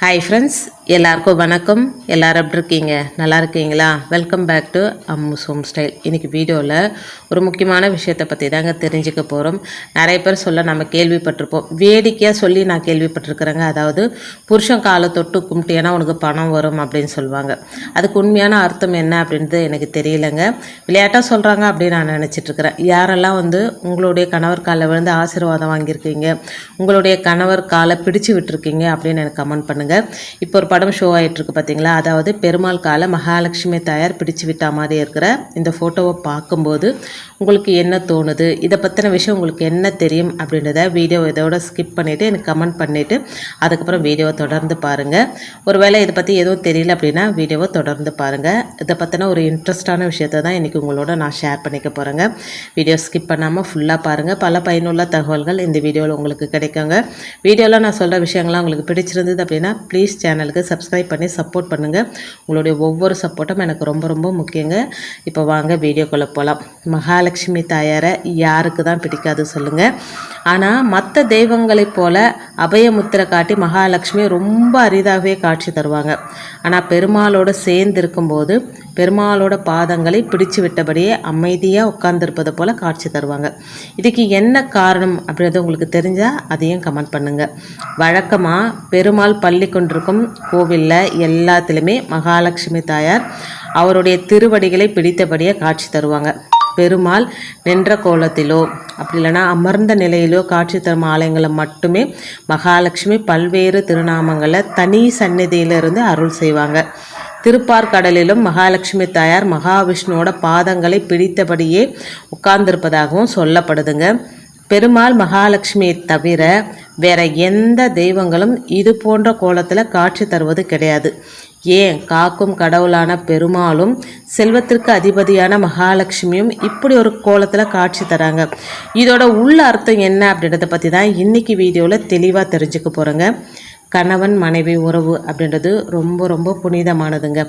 Hi friends எல்லாருக்கும் வணக்கம். எல்லாரும் எப்படி இருக்கீங்க? நல்லா இருக்கீங்களா? Welcome back to Ammu's home style இன்றைக்கி வீடியோவில் ஒரு முக்கியமான விஷயத்தை பற்றி தாங்க தெரிஞ்சுக்க போகிறோம் நிறைய பேர் சொல்ல நம்ம கேள்விப்பட்டிருப்போம். வேடிக்கையாக சொல்லி நான் கேள்விப்பட்டிருக்கிறேங்க. அதாவது புருஷன் காலை தொட்டு கும்பிட்டேன்னா உனக்கு பணம் வரும் அப்படின்னு சொல்லுவாங்க. அதுக்கு உண்மையான அர்த்தம் என்ன அப்படின்றது எனக்கு தெரியலங்க. விளையாட்டாக சொல்கிறாங்க அப்படின்னு நான் நினச்சிட்ருக்கிறேன். யாரெல்லாம் வந்து உங்களுடைய கணவர் காலில் விழுந்து ஆசீர்வாதம் வாங்கியிருக்கீங்க உங்களுடைய கணவர் காலை பிடிச்சு விட்டுருக்கீங்க அப்படின்னு எனக்கு கமெண்ட் பண்ணுங்கள் இப்போ ஒரு படம் ஷோ ஆகிட்டுருக்கு பார்த்தீங்களா அதாவது பெருமாள் காலை மகாலட்சுமி தாயார் பிடிச்சு விட்டா மாதிரி இருக்கிற இந்த ஃபோட்டோவை பார்க்கும்போது உங்களுக்கு என்ன தோணுது? இதை பற்றின விஷயம் உங்களுக்கு என்ன தெரியும் அப்படின்றத வீடியோ இதோட ஸ்கிப் பண்ணிவிட்டு எனக்கு கமெண்ட் பண்ணிவிட்டு அதுக்கப்புறம் வீடியோவை தொடர்ந்து பாருங்கள் ஒருவேளை இதை பற்றி எதுவும் தெரியல அப்படின்னா வீடியோவை தொடர்ந்து பாருங்கள் இதை பற்றின ஒரு இன்ட்ரெஸ்டான விஷயத்தை தான் இன்றைக்கி உங்களோட நான் ஷேர் பண்ணிக்க போகிறேங்க வீடியோ ஸ்கிப் பண்ணாமல் ஃபுல்லாக பாருங்கள் பல பயனுள்ள தகவல்கள் இந்த வீடியோவில் உங்களுக்கு கிடைக்குங்க. வீடியோவில் நான் சொல்கிற விஷயங்கள்லாம் உங்களுக்கு பிடிச்சிருந்தது அப்படின்னா ப்ளீஸ் சேனலுக்கு சப்ஸ்கிரைப் பண்ணி சப்போர்ட் பண்ணுங்கள் உங்களுடைய ஒவ்வொரு சப்போர்ட்டும் எனக்கு ரொம்ப ரொம்ப முக்கியங்க. இப்போ வாங்க வீடியோக்குள்ளே போகலாம் மகாலட்சுமி தாயாரை யாருக்கு தான் பிடிக்காது சொல்லுங்கள் ஆனால் மற்ற தெய்வங்களைப் போல அபயமுத்திரை காட்டி மகாலட்சுமி ரொம்ப அரிதாகவே காட்சி தருவாங்க. ஆனால் பெருமாளோட சேர்ந்து இருக்கும்போது பெருமாளோட பாதங்களை பிடிச்சு விட்டபடியே அமைதியாக உட்கார்ந்துருப்பதை போல் காட்சி தருவாங்க. இதுக்கு என்ன காரணம் அப்படின்றது உங்களுக்கு தெரிஞ்சால் அதையும் கமெண்ட் பண்ணுங்கள் வழக்கமாக பெருமாள் பள்ளி கொண்டிருக்கும் கோவிலில் எல்லாத்துலேயுமே மகாலட்சுமி தாயார் அவருடைய திருவடிகளை பிடித்தபடியே காட்சி தருவாங்க. பெருமாள் நின்ற கோலத்திலோ அப்படி இல்லைன்னா அமர்ந்த நிலையிலோ காட்சி தரும் ஆலயங்களை மட்டுமே மகாலட்சுமி பல்வேறு திருநாமங்களை தனி சந்நிதியிலிருந்து அருள் செய்வாங்க. திருப்பார்கடலிலும் மகாலட்சுமி தாயார் மகாவிஷ்ணுவோட பாதங்களை பிடித்தபடியே உட்கார்ந்திருப்பதாகவும் சொல்லப்படுதுங்க. பெருமாள் மகாலட்சுமியை தவிர வேற எந்த தெய்வங்களும் இது போன்ற கோலத்தில் காட்சி தருவது கிடையாது. ஏன் காக்கும் கடவுளான பெருமாளும் செல்வத்திற்கு அதிபதியான மகாலட்சுமியும் இப்படி ஒரு கோலத்தில் காட்சி தராங்க. இதோட உள்ள அர்த்தம் என்ன அப்படின்றத பற்றி தான் இன்னைக்கு வீடியோவில் தெளிவாக தெரிஞ்சுக்க போகிறேங்க கணவன் மனைவி உறவு அப்படின்றது ரொம்ப ரொம்ப புனிதமானதுங்க.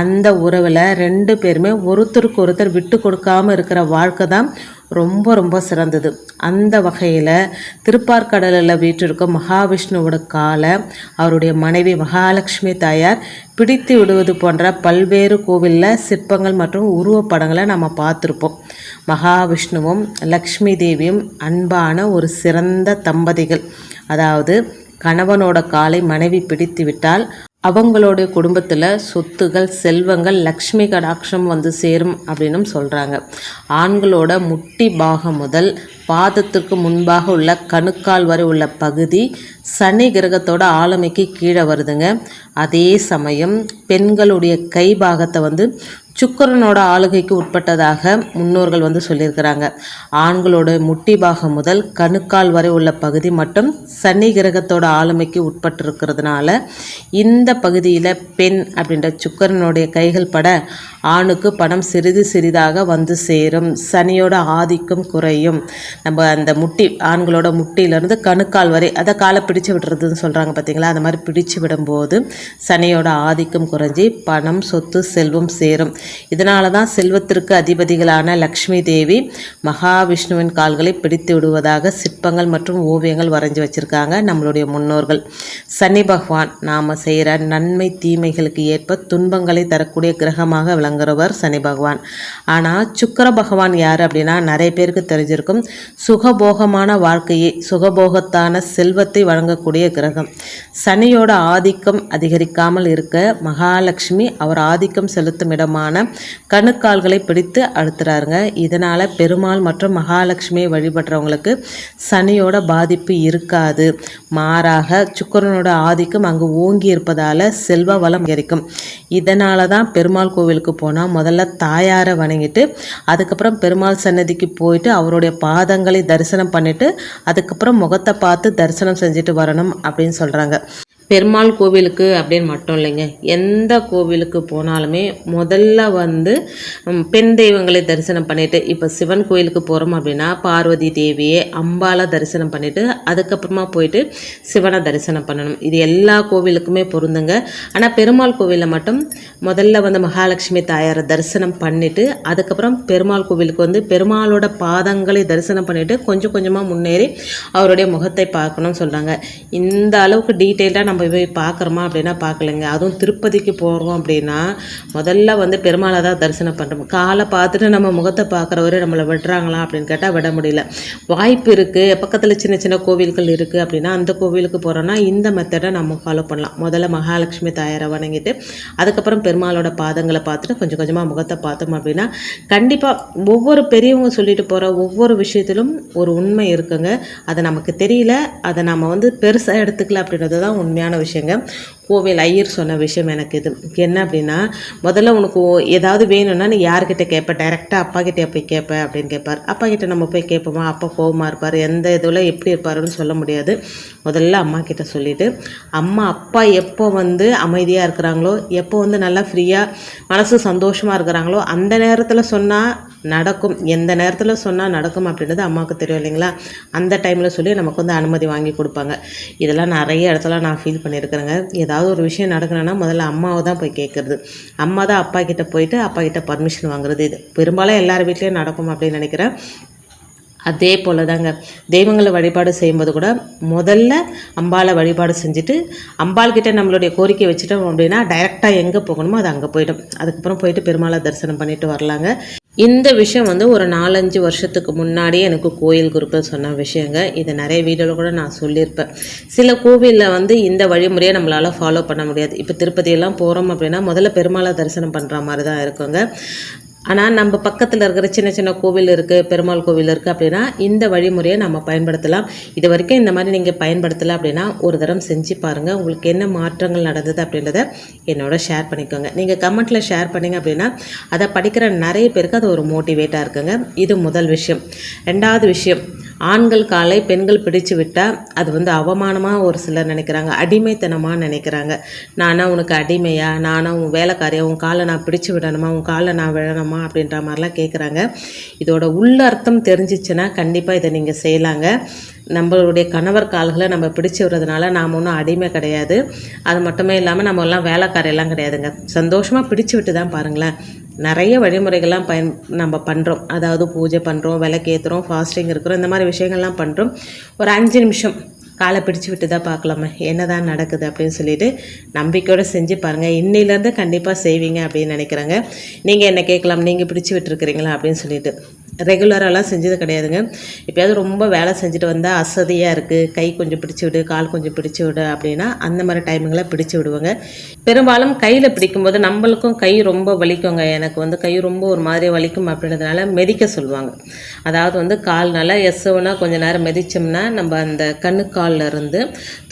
அந்த உறவில் ரெண்டு பேருமே ஒருத்தருக்கு ஒருத்தர் விட்டு கொடுக்காமல் இருக்கிற வாழ்க்கை தான் ரொம்ப ரொம்ப சிறந்தது. அந்த வகையில் திருப்பார்கடலில் வீற்றிருக்கும் மகாவிஷ்ணுவோட காலை அவருடைய மனைவி மகாலட்சுமி தாயார் பிடித்து விடுவது போன்ற பல்வேறு கோவிலில் சிற்பங்கள் மற்றும் உருவப்படங்களை நம்ம பார்த்துருப்போம். மகாவிஷ்ணுவும் லக்ஷ்மி தேவியும் அன்பான ஒரு சிறந்த தம்பதிகள். அதாவது கணவனோட காலை மனைவி பிடித்து விட்டால் அவங்களுடைய குடும்பத்தில் சொத்துகள் செல்வங்கள் லக்ஷ்மி கடாட்சம் வந்து சேரும் அப்படின்னும் சொல்கிறாங்க ஆண்களோட முட்டி பாகம் முதல் பாதத்திற்கு முன்பாக உள்ள கணுக்கால் வரை உள்ள பகுதி சனி கிரகத்தோட ஆளுமைக்கு கீழே வருதுங்க. அதே சமயம் பெண்களுடைய கை பாகத்தை வந்து சுக்கரனோட ஆளுகைக்கு உட்பட்டதாக முன்னோர்கள் வந்து சொல்லியிருக்கிறாங்க. ஆண்களோட முட்டி பாகம் முதல் கணுக்கால் வரை உள்ள பகுதி மட்டும் சனி கிரகத்தோட ஆளுமைக்கு உட்பட்டிருக்கிறதுனால இந்த பகுதியில் பெண் அப்படின்ற சுக்கரனுடைய கைகள் பட ஆணுக்கு பணம் சிறிது சிறிதாக வந்து சேரும். சனியோட ஆதிக்கம் குறையும். நம்ம அந்த முட்டி ஆண்களோட முட்டியிலேருந்து கணுக்கால் வரை அதை காலை பிடிச்சு விடுறதுன்னு சொல்கிறாங்க பார்த்தீங்களா அந்த மாதிரி பிடிச்சு விடும்போது சனியோட ஆதிக்கம் குறைஞ்சி பணம் சொத்து செல்வம் சேரும். இதனால தான் செல்வத்திற்கு அதிபதிகளான லக்ஷ்மி தேவி மகாவிஷ்ணுவின் கால்களை பிடித்து விடுவதாக சிற்பங்கள் மற்றும் ஓவியங்கள் வரைஞ்சி வச்சுருக்காங்க நம்மளுடைய முன்னோர்கள். சனி பகவான் நாம் செய்கிற நன்மை தீமைகளுக்கு ஏற்ப துன்பங்களை தரக்கூடிய கிரகமாக விளங்குறவர் சனி பகவான். ஆனால் சுக்கர பகவான் யார் அப்படின்னா நிறைய பேருக்கு தெரிஞ்சிருக்கும். சுகபோகமான வாழ்க்கையை சுகபோகத்தான செல்வத்தை வழங்கக்கூடிய கிரகம். சனியோட ஆதிக்கம் அதிகரிக்காமல் இருக்க மகாலட்சுமி அவர் ஆதிக்கம் செலுத்தும் இடமான கணுக்கால்களை பிடித்து அழுத்துறாருங்க. இதனால் பெருமாள் மற்றும் மகாலட்சுமியை வழிபடுறவங்களுக்கு சனியோட பாதிப்பு இருக்காது. மாறாக சுக்கரனோட ஆதிக்கம் அங்கு ஓங்கி இருப்பதால் செல்வ வளம் அதிகரிக்கும். இதனால தான் பெருமாள் கோவிலுக்கு போனால் முதல்ல தாயாரை வணங்கிட்டு அதுக்கப்புறம் பெருமாள் சன்னதிக்கு போயிட்டு அவருடைய பாதங்களை தரிசனம் பண்ணிட்டு அதுக்கப்புறம் முகத்தை பார்த்து தரிசனம் செஞ்சுட்டு வரணும் அப்படின்னு சொல்கிறாங்க பெருமாள் கோவிலுக்கு அப்படின்னு மட்டும் இல்லைங்க. எந்த கோவிலுக்கு போனாலுமே முதல்ல வந்து பெண் தெய்வங்களை தரிசனம் பண்ணிவிட்டு இப்போ சிவன் கோயிலுக்கு போகிறோம் அப்படின்னா பார்வதி தேவியை அம்பாலை தரிசனம் பண்ணிவிட்டு அதுக்கப்புறமா போயிட்டு சிவனை தரிசனம் பண்ணணும். இது எல்லா கோவிலுக்குமே பொருந்துங்க. ஆனால் பெருமாள் கோவிலில் மட்டும் முதல்ல வந்து மகாலட்சுமி தாயாரை தரிசனம் பண்ணிவிட்டு அதுக்கப்புறம் பெருமாள் கோவிலுக்கு வந்து பெருமாளோட பாதங்களை தரிசனம் பண்ணிவிட்டு கொஞ்சம் கொஞ்சமாக முன்னேறி அவருடைய முகத்தை பார்க்கணும்னு சொல்கிறாங்க இந்த அளவுக்கு டீட்டெயிலாக நம்ம நம்ம போய் பார்க்குறோமா அப்படின்னா பார்க்கலங்க. அதுவும் திருப்பதிக்கு போகிறோம் அப்படின்னா முதல்ல வந்து பெருமாளை தான் தரிசனம் பண்ணுறோம் காலை பார்த்துட்டு நம்ம முகத்தை பார்க்குறவரை நம்மளை விடுறாங்களா அப்படின்னு கேட்டால் விட முடியல. வாய்ப்பு இருக்குது பக்கத்தில் சின்ன சின்ன கோவில்கள் இருக்குது அப்படின்னா அந்த கோவிலுக்கு போகிறோன்னா இந்த மெத்தடை நம்ம ஃபாலோ பண்ணலாம். முதல்ல மகாலட்சுமி தாயாரை வணங்கிட்டு அதுக்கப்புறம் பெருமாளோட பாதங்களை பார்த்துட்டு கொஞ்சம் கொஞ்சமாக முகத்தை பார்த்தோம் அப்படின்னா கண்டிப்பாக ஒவ்வொரு பெரியவங்க சொல்லிட்டு போகிற ஒவ்வொரு விஷயத்திலும் ஒரு உண்மை இருக்குங்க. அது நமக்கு தெரியல. அதை நம்ம வந்து பெருசாக எடுத்துக்கல அப்படின்றது தான் உண்மையான விஷயங்க. கோவில் ஐயர் சொன்ன விஷயம் எனக்கு இது என்ன அப்படின்னா முதல்ல உனக்கு ஓ- ஏதாவது வேணும்னா நீ யார்கிட்ட கேட்ப டைரெக்டாக அப்பா கிட்டே போய் கேட்பேன் அப்படின்னு கேட்பார் அப்பா கிட்ட நம்ம போய் கேட்போமா அப்பா கோபமாக இருப்பார். எந்த இதில் எப்படி இருப்பாருன்னு சொல்ல முடியாது. முதல்ல அம்மா கிட்ட சொல்லிவிட்டு அம்மா அப்பா எப்போ வந்து அமைதியாக இருக்கிறாங்களோ எப்போ வந்து நல்லா ஃப்ரீயாக மனசு சந்தோஷமாக இருக்கிறாங்களோ அந்த நேரத்தில் சொன்னால் நடக்கும். எந்த நேரத்தில் சொன்னால் நடக்கும் அப்படின்றது அம்மாவுக்கு தெரியும் இல்லைங்களா? அந்த டைமில் சொல்லி நமக்கு வந்து அனுமதி வாங்கி கொடுப்பாங்க. இதெல்லாம் நிறைய இடத்துல நான் ஃபீல் பண்ணியிருக்கிறேங்க. ஏதாவது ஒரு விஷயம் நடக்கணும்னா முதல்ல அம்மாவை தான் போய் கேட்குறது. அம்மா தான் அப்பா கிட்டே போயிட்டு அப்பா கிட்டே பர்மிஷன் வாங்குறது. இது பெரும்பாலும் எல்லார் வீட்லேயும் நடக்கும் அப்படின்னு நினைக்கிறேன். அதே போல் தாங்க தெய்வங்களை வழிபாடு செய்யும்போது கூட முதல்ல அம்பாளை வழிபாடு செஞ்சுட்டு அம்பாள்கிட்ட நம்மளுடைய கோரிக்கை வச்சுட்டோம் அப்படின்னா டைரெக்டாக எங்கே போகணுமோ அது அங்கே போயிடும். அதுக்கப்புறம் போயிட்டு பெருமாளை தரிசனம் பண்ணிட்டு வரலாங்க. இந்த விஷயம் வந்து ஒரு நாலஞ்சு வருஷத்துக்கு முன்னாடியே எனக்கு கோயில் குருக்கள் சொன்ன விஷயங்க. இதை நிறைய வீடியோவில் கூட நான் சொல்லியிருப்பேன். சில கோவிலில் வந்து இந்த வழிமுறையை நம்மளால் ஃபாலோ பண்ண முடியாது. இப்போ திருப்பதியெல்லாம் போகிறோம் அப்படின்னா முதல்ல பெருமாளை தரிசனம் பண்ணுற மாதிரி தான் இருக்குங்க. ஆனால் நம்ம பக்கத்தில் இருக்கிற சின்ன சின்ன கோவில் இருக்குது பெருமாள் கோவில் இருக்குது அப்படின்னா இந்த வழிமுறையை நம்ம பயன்படுத்தலாம். இது வரைக்கும் இந்த மாதிரி நீங்கள் பயன்படுத்தலை அப்படின்னா ஒரு தரம் செஞ்சு பாருங்கள் உங்களுக்கு என்ன மாற்றங்கள் நடந்தது அப்படின்றத என்னோட ஷேர் பண்ணிக்கோங்க. நீங்கள் கமெண்ட்டில் ஷேர் பண்ணீங்க அப்படின்னா அதை படிக்கிற நிறைய பேருக்கு அது ஒரு மோட்டிவேட்டாக இருக்குங்க. இது முதல் விஷயம். ரெண்டாவது விஷயம் ஆண்கள் காலை பெண்கள் பிடிச்சு விட்டால் அது வந்து அவமானமாக ஒரு சிலர் நினைக்கிறாங்க அடிமைத்தனமாக நினைக்கிறாங்க. நானா உனக்கு அடிமையா? நானா உன் வேலைக்காரியா? உன் காலை நான் பிடிச்சு விடணுமா? உன் காலை நான் விழணுமா? அப்படின்ற மாதிரிலாம் கேட்குறாங்க இதோட உள்ளர்த்தம் தெரிஞ்சிச்சுன்னா கண்டிப்பாக இதை நீங்கள் செய்யலாங்க. நம்மளுடைய கணவர் கால்களை நம்ம பிடிச்சி விடுறதுனால நாம் ஒன்றும் அடிமை கிடையாது. அது மட்டுமே இல்லாமல் நம்ம எல்லாம் வேலைக்காரையெல்லாம் கிடையாதுங்க. சந்தோஷமாக பிடிச்சு விட்டு தான் பாருங்களேன். நிறைய வழிமுறைகள்லாம் பயன் நம்ம பண்ணுறோம் அதாவது பூஜை பண்ணுறோம் விளக்கேற்றுறோம் ஃபாஸ்டிங் இருக்கிறோம் இந்த மாதிரி விஷயங்கள்லாம் பண்ணுறோம் ஒரு அஞ்சு நிமிஷம் காலை பிடிச்சு விட்டு தான் பார்க்கலாமே. என்னதான் நடக்குது அப்படின்னு சொல்லிட்டு நம்பிக்கையோடு செஞ்சு பாருங்கள் இன்னிலேருந்து கண்டிப்பாக செய்வீங்க அப்படின்னு நினைக்கிறேங்க. நீங்கள் என்ன கேட்கலாம்? நீங்கள் பிடிச்சு விட்டுருக்கிறீங்களா அப்படின்னு சொல்லிட்டு. ரெகுலரெலாம் செஞ்சது கிடையாதுங்க. எப்பயாவது ரொம்ப வேலை செஞ்சுட்டு வந்தால் அசதியாக இருக்குது கை கொஞ்சம் பிடிச்சி விடு கால் கொஞ்சம் பிடிச்சி விடு அப்படின்னா அந்த மாதிரி டைமிங்கில் பிடிச்சி விடுவாங்க. பெரும்பாலும் கையில் பிடிக்கும்போது நம்மளுக்கும் கை ரொம்ப வலிக்குங்க. எனக்கு வந்து கை ரொம்ப ஒரு மாதிரி வலிக்கும் அப்படின்றதுனால மெதிக்க சொல்லுவாங்க. அதாவது வந்து கால் நல்லா எசவுனா கொஞ்சம் நேரம் மெதிச்சோம்னா நம்ம அந்த கண்ணு கால்ல இருந்து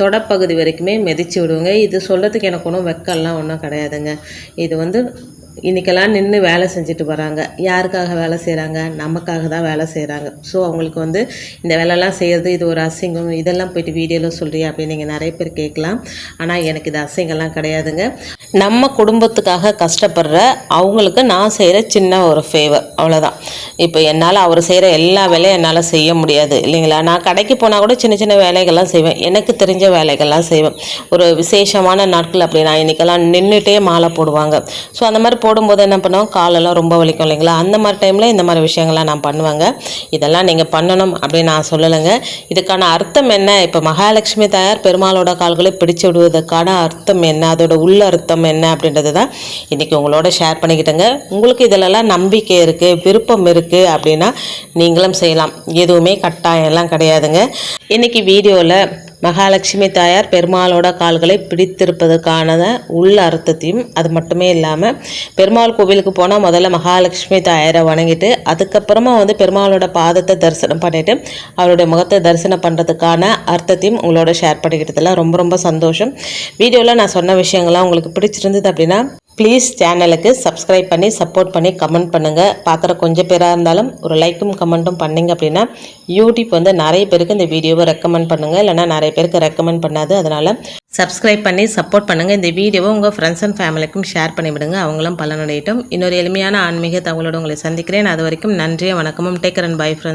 தொடப்பகுதி வரைக்குமே மெதிச்சு விடுவோங்க. இது சொல்கிறதுக்கு எனக்கு ஒன்றும் வெக்கம்லாம் ஒன்றும் கிடையாதுங்க. இது வந்து இன்றைக்கெல்லாம் நின்று வேலை செஞ்சுட்டு வராங்க. யாருக்காக வேலை செய்கிறாங்க நமக்காக தான் வேலை செய்கிறாங்க ஸோ அவங்களுக்கு வந்து இந்த வேலைலாம் செய்கிறது இது ஒரு அசிங்கம். இதெல்லாம் போயிட்டு வீடியோவில் சொல்கிறியா அப்படின்னு நீங்கள் நிறைய பேர் கேட்கலாம். ஆனால் எனக்கு இது அசிங்கம்லாம் கிடையாதுங்க. நம்ம குடும்பத்துக்காக கஷ்டப்படுற அவங்களுக்கு நான் செய்கிற சின்ன ஒரு ஃபேவர் அவ்வளோதான் இப்போ என்னால் அவர் செய்கிற எல்லா வேலையும் என்னால் செய்ய முடியாது இல்லைங்களா? நான் கடைக்கு போனால் கூட சின்ன சின்ன வேலைகள்லாம் செய்வேன். எனக்கு தெரிஞ்ச வேலைகள்லாம் செய்வேன். ஒரு விசேஷமான நாட்கள் அப்படி நான் இன்றைக்கெல்லாம் நின்றுட்டே மாலை போடுவாங்க. ஸோ அந்த மாதிரி போடும்போது என்ன பண்ணுவோம்? காலெல்லாம் ரொம்ப வலிக்கும் இல்லைங்களா? அந்த மாதிரி டைமில் இந்த மாதிரி விஷயங்கள்லாம் நான் பண்ணுவேங்க. இதெல்லாம் நீங்கள் பண்ணணும் அப்படின்னு நான் சொல்லலைங்க. இதுக்கான அர்த்தம் என்ன? இப்போ மகாலட்சுமி தாயார் பெருமாளோட கால்களை பிடிச்சு விடுவதற்கான அர்த்தம் என்ன? அதோட உள்ள அர்த்தம் என்ன அப்படின்றது தான் இன்றைக்கி உங்களோட ஷேர் பண்ணிக்கிட்டேங்க. உங்களுக்கு இதிலெல்லாம் நம்பிக்கை இருக்குது விருப்பம் இருக்குது அப்படின்னா நீங்களும் செய்யலாம். எதுவுமே கட்டாயம்லாம் கிடையாதுங்க. இன்றைக்கி வீடியோவில் மகாலட்சுமி தாயார் பெருமாளோட கால்களை பிடித்திருப்பதற்கான உள்ள அர்த்தத்தையும் அது மட்டுமே இல்லாமல் பெருமாள் கோவிலுக்கு போனால் முதல்ல மகாலட்சுமி தாயாரை வணங்கிட்டு அதுக்கப்புறமா வந்து பெருமாளோட பாதத்தை தரிசனம் பண்ணிட்டு அவருடைய முகத்தை தரிசனம் பண்ணுறதுக்கான அர்த்தத்தையும் உங்களோட ஷேர் பண்ணிக்கிட்டதில் ரொம்ப ரொம்ப சந்தோஷம். வீடியோவில் நான் சொன்ன விஷயங்கள்லாம் உங்களுக்கு பிடிச்சிருந்தது அப்படின்னா ப்ளீஸ் சேனலுக்கு சப்ஸ்கிரைப் பண்ணி சப்போர்ட் பண்ணி கமெண்ட் பண்ணுங்கள் பார்க்குற கொஞ்சம் பேராக இருந்தாலும் ஒரு லைக்கும் கமெண்ட்டும் பண்ணிங்க அப்படின்னா யூடியூப் வந்து நிறைய பேருக்கு இந்த வீடியோவை ரெக்கமெண்ட் பண்ணுங்கள் இல்லைனா நிறைய பேருக்கு ரெக்கமெண்ட் பண்ணாது. அதனால் சப்ஸ்கிரைப் பண்ணி சப்போர்ட் பண்ணுங்கள் இந்த வீடியோவை உங்கள் ஃப்ரெண்ட்ஸ் அண்ட் ஃபேமிலிக்கும் ஷேர் பண்ணிவிடுங்க. அவங்களும் பலனடையட்டும். இன்னொரு எளிமையான ஆன்மீக தகவலோடு உங்களை சந்திக்கிறேன். அது வரைக்கும் நன்றிய வணக்கமும். Taker and bye friends